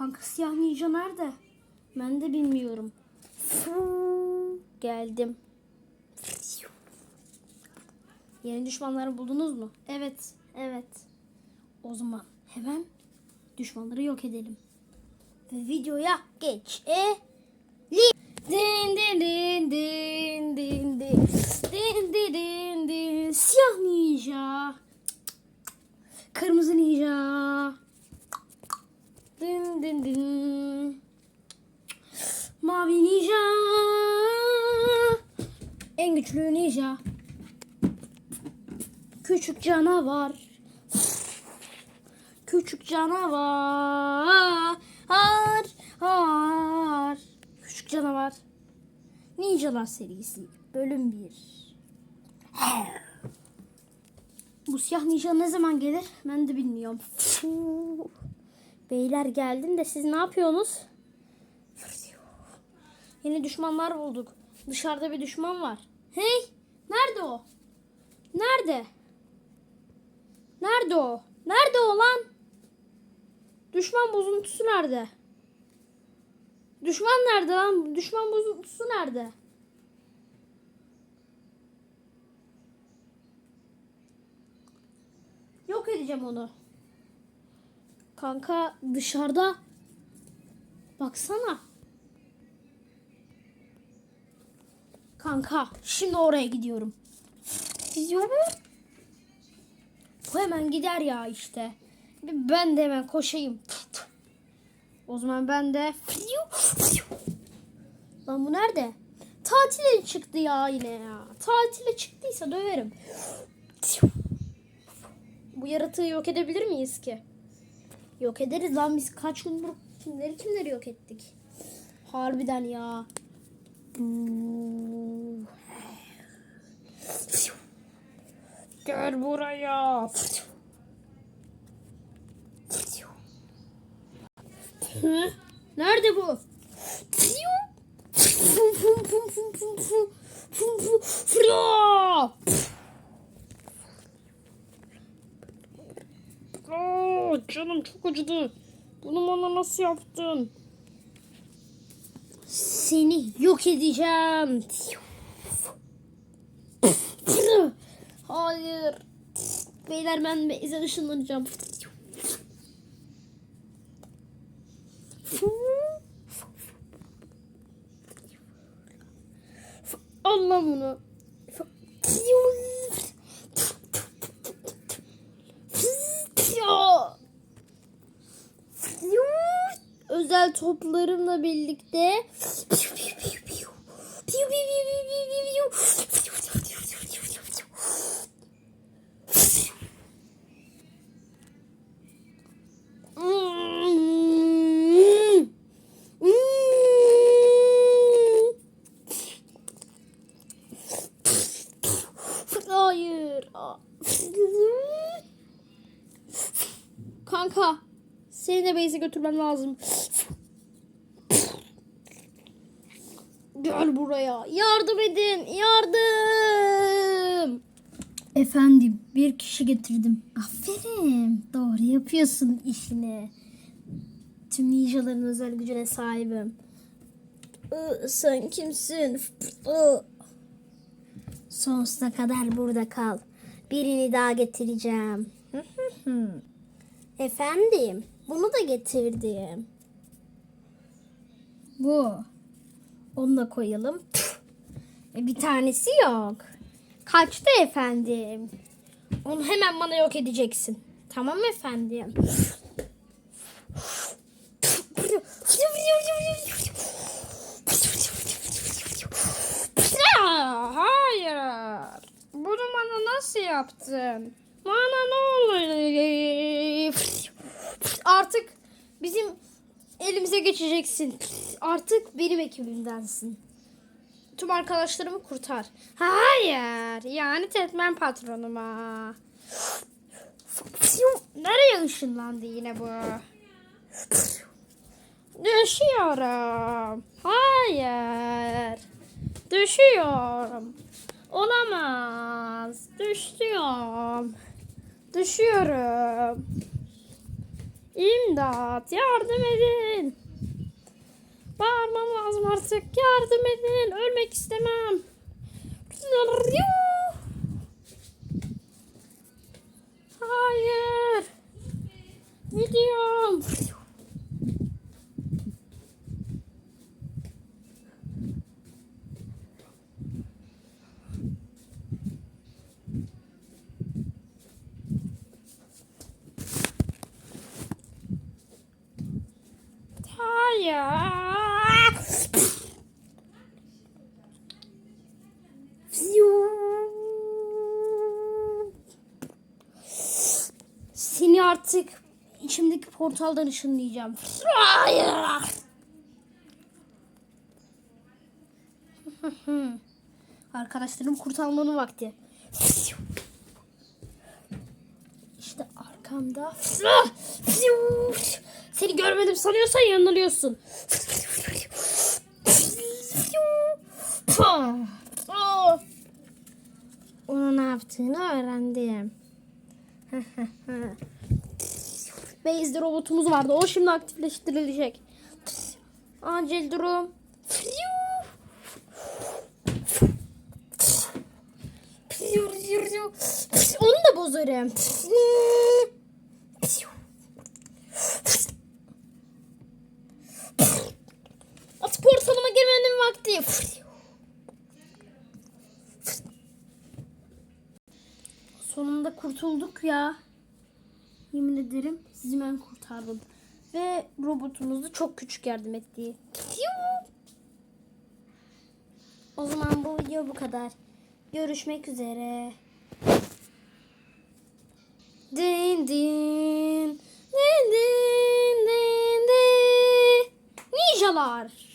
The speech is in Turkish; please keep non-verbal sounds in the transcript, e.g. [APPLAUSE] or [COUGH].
Kanka siyah ninja nerede? Ben de bilmiyorum. Geldim. Yeni düşmanları buldunuz mu? Evet, evet. O zaman hemen düşmanları yok edelim. Ve videoya geç. E Din din din din din din din din din din siyah ninja kırmızı ninja güçlü ninja küçük canavar küçük canavar har har küçük canavar Ninjalar serisi bölüm 1 Bu siyah ninja ne zaman gelir ben de bilmiyorum. Beyler geldim de siz ne yapıyorsunuz? Yeni düşmanlar bulduk. Dışarıda bir düşman var. Hey! Nerede o? Nerede? Nerede o? Nerede o lan? Düşman bozuntusu nerede? Düşman nerede lan? Düşman bozuntusu nerede? Yok edeceğim onu. Kanka dışarıda. Baksana. Kanka şimdi oraya gidiyorum. Gidiyorum. Bu hemen gider ya işte. Ben de hemen koşayım. O zaman ben de Lan bu nerede? Tatile çıktı ya yine ya. Tatile çıktıysa döverim. Bu yaratığı yok edebilir miyiz ki? Yok ederiz lan biz kaç gündür kimleri kimleri yok ettik. Harbiden ya. Gel buraya. Nerede bu? Fırla! Canım çok acıdı. Bunu bana nasıl yaptın? Seni yok edeceğim. Hayır. Beyler ben Beyze ışınlanacağım. Allah bunu. Özel toplarımla birlikte Kanka. Seni de base'e götürmem lazım. Gel buraya. Yardım edin. Yardım. Efendim bir kişi getirdim. Aferin. Doğru yapıyorsun işini. Tüm ninjaların özel gücüne sahibim. Sen kimsin? Sonsuza kadar burada kal. Birini daha getireceğim. [LAUGHS] Efendim, bunu da getirdim. Bu. Onu da koyalım. E, bir tanesi yok. Kaçtı efendim. Onu hemen bana yok edeceksin. Tamam efendim. Hayır. Bunu bana nasıl yaptın? Bana ne oluyor? Artık bizim elimize geçeceksin. Artık benim ekibimdensin. Tüm arkadaşlarımı kurtar. Hayır. Yani tetmen patronuma. Nereye ışınlandı yine bu? Düşüyorum. Hayır. Düşüyorum. Olamaz. Düşüyorum. Düşüyorum. İmdat yardım edin. Bağırmam lazım artık. Yardım edin. Ölmek istemem. Hayır. Gidiyorum. Hayır. Seni artık içimdeki portaldan ışınlayacağım. Arkadaşlarım kurtarmanın vakti. İşte arkamda. Seni görmedim sanıyorsan yanılıyorsun. Onun ne yaptığını öğrendim. [LAUGHS] Beyzde robotumuz vardı. O şimdi aktifleştirilecek. Acil durum. Onu da bozarım. Girmenin vakti. Sonunda kurtulduk ya. Yemin ederim sizi ben kurtardım. Ve robotumuz çok küçük yardım etti. O zaman bu video bu kadar. Görüşmek üzere. Din din. Din din din din. Ninjalar.